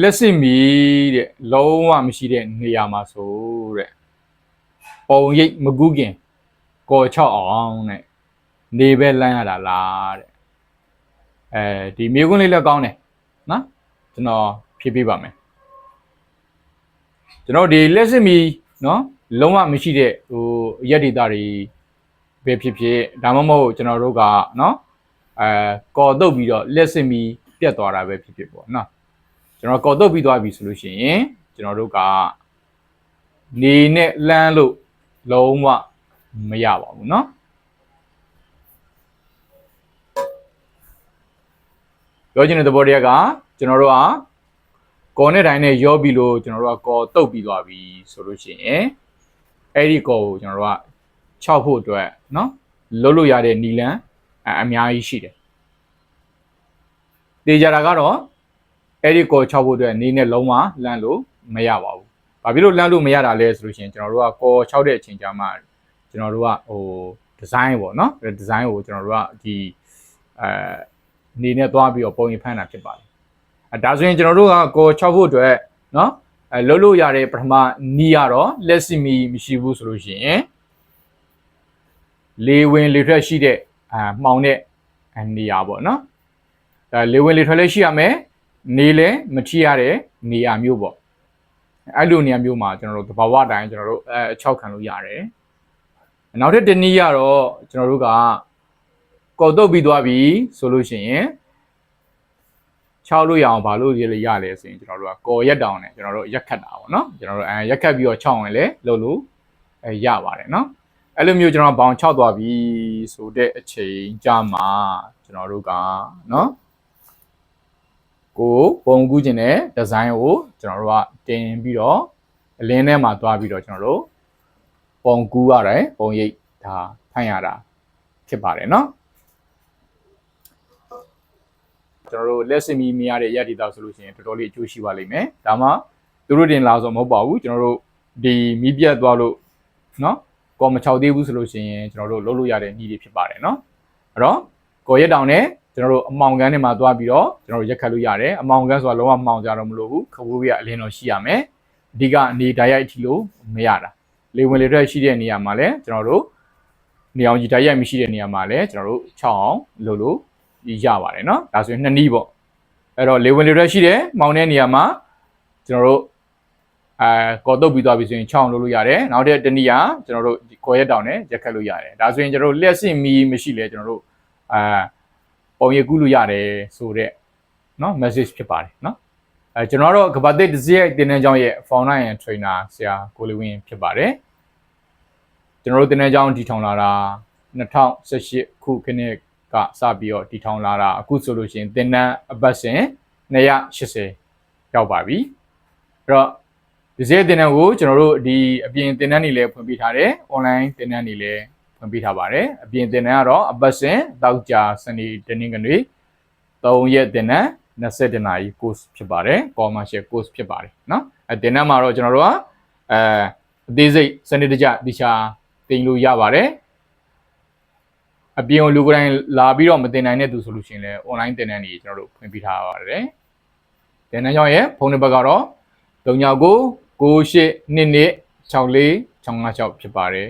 လက်စစ်မီတဲ့လုံးဝမရှိတဲ့နေရာမှာဆိုတဲ့ပုံရိပ်မကူးခင်ကော်ချောက်အောင်တဲ့နေပဲလမ်းရတာလားတဲ့အဲဒီမြေခွန်းလေးလည်းကောင်းတယ်နော်ကျွန်တော်ဖြည့်ပေးပါမယ်ကျွန်တော်ဒီလက်စစ်မီနော်လုံးဝမရှိတဲ့ဟိုရက်ဒေတာတွေပဲဖြစ်ဖြစ်ဒါမှမဟုတ်ကျွန်တော်တို့ကနော်အဲကော်တုတ်ပြီးတော့လက်စစ်မီပြတ်သွားတာပဲဖြစ်ဖြစ်ပေါ့နော် ကျွန်တော်ကော်တုတ်ပြီးသွားပြီဆိုလို့ရှိရင်ကျွန်တော်တို့ကနေနဲ့လမ်းလို့လုံးဝမရပါဘူးเนาะပြောချင်တဲ့သဘောတရားကကျွန်တော်တို့ကကော်နဲ့တိုင်းနဲ့ရောပြီးလို့ကျွန်တော်တို့ကကော်တုတ်ပြီးသွားပြီဆိုလို့ရှိရင်အဲ့ဒီကော်ကိုကျွန်တော်တို့က6ဖို့အတွက်เนาะလုံးလို့ရတဲ့နီလန်းအအများကြီးရှိတယ်တေးကြတာကတော့ အဲ့ဒီကော်6ဖို့အတွက်နေနဲ့လုံးဝလန့်လို့မရပါဘူး။ဘာဖြစ်လို့လန့်လို့မရတာလဲဆိုလို့ရှိရင်ကျွန်တော်တို့ကကော်6တဲ့အချိန်ကြာမှကျွန်တော်တို့ကဟိုဒီဇိုင်းပေါ့နော်ဒီဇိုင်းကိုကျွန်တော်တို့ကဒီအဲနေနဲ့သွားပြီးတော့ပုံရင်ဖမ်းတာဖြစ်ပါတယ်။အဲဒါဆိုရင်ကျွန်တော်တို့ကကော်6ဖို့အတွက်နော်အဲလုံးလို့ရတဲ့ပထမနီးရတော့လက်စီမီမရှိဘူးဆိုလို့ရှိရင်လေဝင်လေထွက်ရှိတဲ့အာမှောင်တဲ့နေရာပေါ့နော်။အဲလေဝင်လေထွက်လည်းရှိရမယ်။ နေလဲမထီရတဲ့နေရာမျိုးပေါ့အဲ့လိုနေရာမျိုးမှာကျွန်တော်တို့တဘာဝတိုင်းကျွန်တော်တို့အဲအချောက်ခံလို့ရတယ်နောက်ထပ်တစ်နည်းကတော့ကျွန်တော်တို့ကကော်တုတ်ပြီးသွားပြီဆိုလို့ရှိရင်ချောက်လို့ရအောင်ဘာလို့ရလဲရလဲဆိုရင်ကျွန်တော်တို့ကကော်ရက်တောင်နဲ့ကျွန်တော်တို့ရက်ခတ်တာပေါ့နော်ကျွန်တော်တို့အဲရက်ခတ်ပြီးတော့ချောက်ရင်လည်းလုပ်လို့အဲရပါတယ်နော်အဲ့လိုမျိုးကျွန်တော်ဘောင်6သွားပြီဆိုတဲ့အချိန်ကြာမှာကျွန်တော်တို့ကနော် ကိုပုံကူးခြင်းတဲ့ဒီဇိုင်းကိုကျွန်တော်တို့ကတင်ပြီးတော့အလင်းထဲမှာသွားပြီးတော့ကျွန်တော်တို့ပုံကူးရတယ်ပုံရိပ်ဒါဖန်ရတာဖြစ်ပါတယ်เนาะကျွန်တော်တို့လက်စမီမြင်ရတဲ့ရက်ဒေတာဆိုလို့ရှိရင်တော်တော်လေးအကျိုးရှိပါလိမ့်မယ်ဒါမှသူတို့တင်လာဆိုမဟုတ်ပါဘူးကျွန်တော်တို့ဒီမီးပြတ်သွားလို့เนาะကော်မချောက်သေးဘူးဆိုလို့ရှိရင်ကျွန်တော်တို့လုပ်လို့ရတဲ့နည်းတွေဖြစ်ပါတယ်เนาะအဲ့တော့ကော်ရက်တောင်နဲ့ ကျွန်တော်တို့အမောင်ကန်းထဲမှာသွားပြီးတော့ကျွန်တော်တို့ရက်ခတ်လို့ရတယ်အမောင်ကန်းဆိုတာလုံးဝမှောင်ကြတော့မလို့ဘူးခဘိုးပြအလင်းတော့ရှိရမယ်အဓိကအနေဓာတ်ရိုက်ထီလို့မရတာလေဝင်လေထွက်ရှိတဲ့နေရာမှာလည်းကျွန်တော်တို့နေအောင်ကြီးဓာတ်ရိုက်မရှိတဲ့နေရာမှာလည်းကျွန်တော်တို့6အောင်လုပ်လို့ရပါတယ်เนาะဒါဆိုရင်နှစ်နည်းပေါ့အဲ့တော့လေဝင်လေထွက်ရှိတဲ့မောင်တဲ့နေရာမှာကျွန်တော်တို့အဲကော်တုတ်ပြီးသွားပြီဆိုရင်6အောင်လုပ်လို့ရတယ်နောက်တဲ့တနည်းကကျွန်တော်တို့ကော်ရက်တောင်နဲ့ရက်ခတ်လို့ရတယ်ဒါဆိုရင်ကျွန်တော်တို့လက်စင်မီမရှိလဲကျွန်တော်တို့အာ ပုံရကူးလို့ရတယ်ဆိုတော့เนาะ message ဖြစ်ပါတယ်เนาะအဲကျွန်တော်တို့ကဘာတိတ်တစ်စီးရဲ့တင်နန်းကျောင်းရဲ့ founder and trainer ဆရာကိုလေးဝင်းဖြစ်ပါတယ်ကျွန်တော်တို့တင်နန်းကျောင်းတည်ထောင်လာတာ2018ခုခနှစ်ကစပြီးတော့တည်ထောင်လာတာအခုဆိုလို့ရှိရင်တင်နန်းအပတ်စဉ်280ရောက်ပါပြီအဲ့တော့ဒီစဲတင်နန်းကိုကျွန်တော်တို့ဒီအပြင်တင်နန်းတွေလည်းဖွင့်ပေးထားတယ် online တင်နန်းတွေလည်း ဖွင့်ပေးထားပါတယ်အပြင်တင်နန်းကတော့အပတ်စဉ်တောက်ကြစနေတနင်္ဂနွေ3ရက်တင်နန်း20နာရီ course ဖြစ်ပါတယ် commercial course ဖြစ်ပါတယ်เนาะအဲတင်နန်းမှာတော့ကျွန်တော်တို့ကအဲအသေးစိတ်စနစ်တကျတခြားတင်လို့ရပါတယ်အပြင်ကိုလူကိုယ်တိုင်လာပြီးတော့မတင်နိုင်တဲ့သူဆိုလို့ရှိရင်လည်း online တင်နန်းတွေကျွန်တော်တို့ဖွင့်ပေးထားပါတယ်တင်နန်းကြောင့်ရဲ့ဖုန်းနံပါတ်ကတော့39 9822 64 656ဖြစ်ပါတယ်